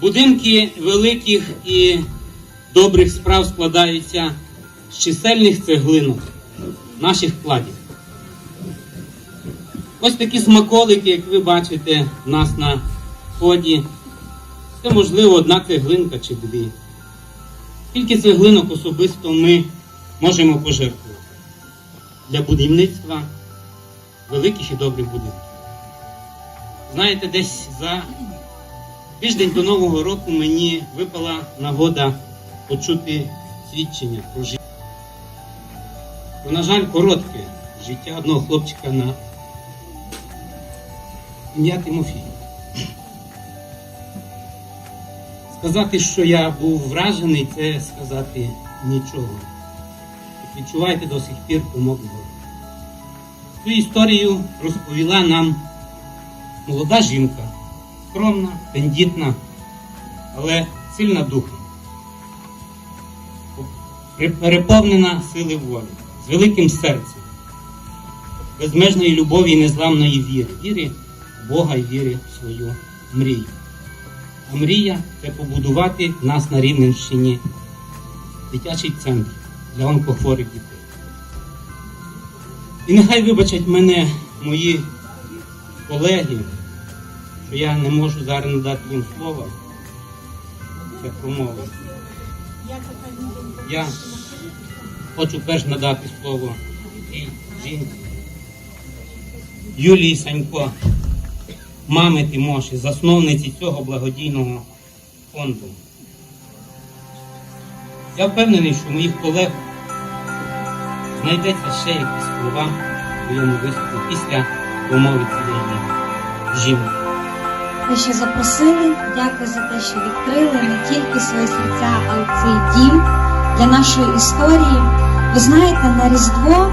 Будинки великих і добрих справ складаються з чисельних цеглинок наших вкладів. Ось такі смаколики, як ви бачите, в нас на вході. Це можливо одна цеглинка чи дві. Скільки цеглинок особисто ми можемо пожертвувати для будівництва великих і добрих будинків. Знаєте, десь за тиждень до Нового року мені випала нагода почути свідчення про життя. Про, на жаль, коротке життя одного хлопчика на ім'я Тимофій. Сказати, що я був вражений, це сказати нічого. Відчуваєте до сих пір помог Бога. Цю історію розповіла нам молода жінка, скромна, тендітна, але сильна духом, переповнена сили волі, з великим серцем, безмежної любові і незламної віри, віри в Бога і віри в свою мрію. А мрія це побудувати нас на Рівненщині дитячий центр для онкохворих дітей. І нехай вибачать мене мої колеги, що я не можу зараз надати їм слова. Це промови. Я хочу перш надати слово цій жінці. Юлії Санько, мами Тимоші, засновниці цього благодійного фонду. Я впевнений, що моїх колег знайдеться ще якісь слова в моєму виступі після промови цієї жінки. Ви що запросили. Дякую за те, що відкрили не тільки свої серця, а й цей дім для нашої історії. Ви знаєте, на Різдво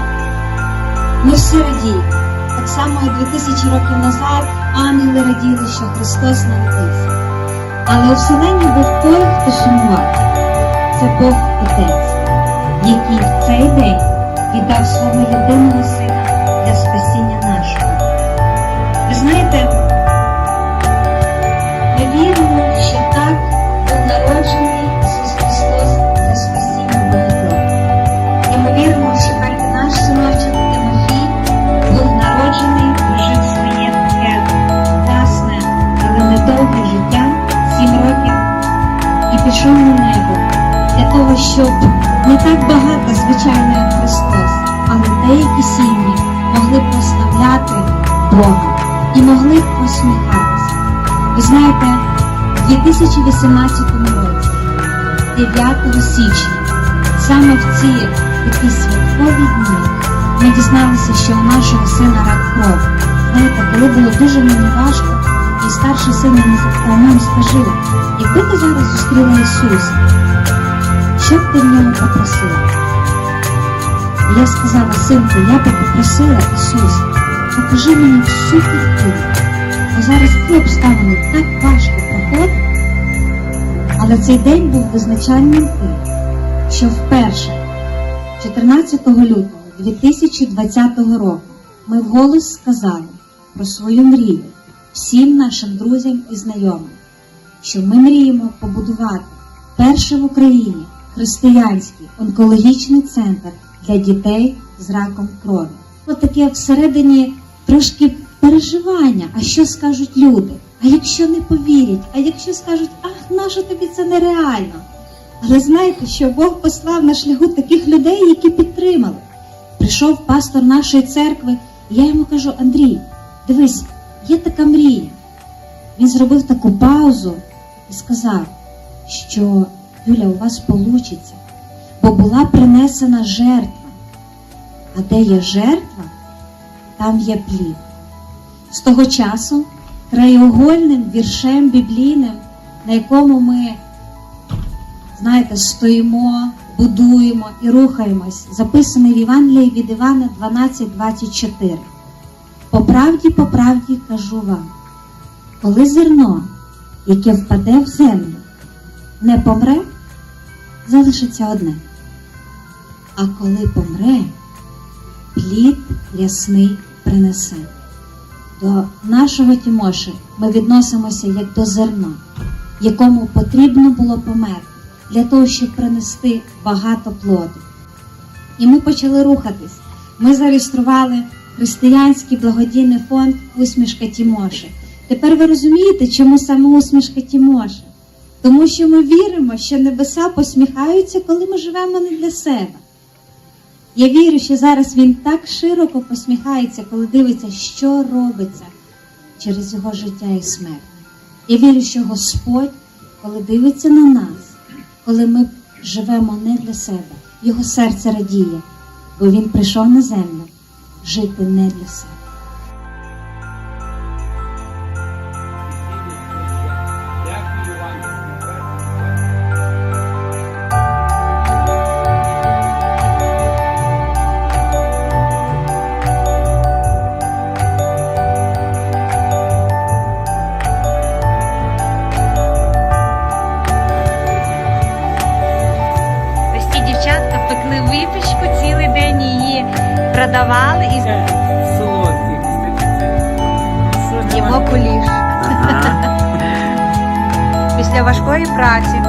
ми всі радіємо. Так само і 2000 років назад ангели раділи, що Христос народився. Але у вселенні був той, хто сумував. Це Бог Отець, який в цей день віддав свого єдиного сина для спасіння нашого. Ви знаєте, того, щоб не так багато, звичайно, як Христос, але деякі сім'ї могли прославляти Бога і могли посміхатися. Ви знаєте, в 2018 році, 9 січня, саме в ці такі святкові дні, ми дізналися, що у нашого сина рак крові. Знаєте, коли було дуже мені важко, і старший син мені запитав, мам, скажи, якби ти зараз зустріла Ісуса, що ти в нього попросила? Я сказала, синку, я би попросила Ісуса, покажи мені всю культуру. Бо зараз ці обставини так важко проходять, але цей день був визначальним тим, що вперше, 14 лютого 2020 року, ми вголос сказали про свою мрію всім нашим друзям і знайомим, що ми мріємо побудувати перший в Україні християнський онкологічний центр для дітей з раком крові. От таке всередині трошки переживання, а що скажуть люди? А якщо не повірять, а якщо скажуть, ах, нащо тобі це нереально? Але знаєте, що Бог послав на шляху таких людей, які підтримали. Прийшов пастор нашої церкви, і я йому кажу: Андрій, дивись, є така мрія. Він зробив таку паузу і сказав, що Юля, у вас вийде, бо була принесена жертва. А де є жертва, там є плід. З того часу краєугольним віршем біблійним, на якому ми, знаєте, стоїмо, будуємо і рухаємось, записаний в Євангелії від Івана 12.24. По правді, по правді кажу вам, коли зерно, яке впаде в землю, не помре, залишиться одне. А коли помре, плід рясний принесе. До нашого Тімоші ми відносимося як до зерна. якому потрібно було померти для того, щоб принести багато плоду. І ми почали рухатись. Ми зареєстрували християнський благодійний фонд Усмішка Тімоші. Тепер ви розумієте, чому саме усмішка Тімоші? Тому що ми віримо, що небеса посміхаються, коли ми живемо не для себе. Я вірю, що зараз він так широко посміхається, коли дивиться, що робиться через його життя і смерть. Я вірю, що Господь, коли дивиться на нас, коли ми живемо не для себе, його серце радіє, бо він прийшов на землю жити не для себе. Продавали і Солодкий. їмо куліш. Після важкої праці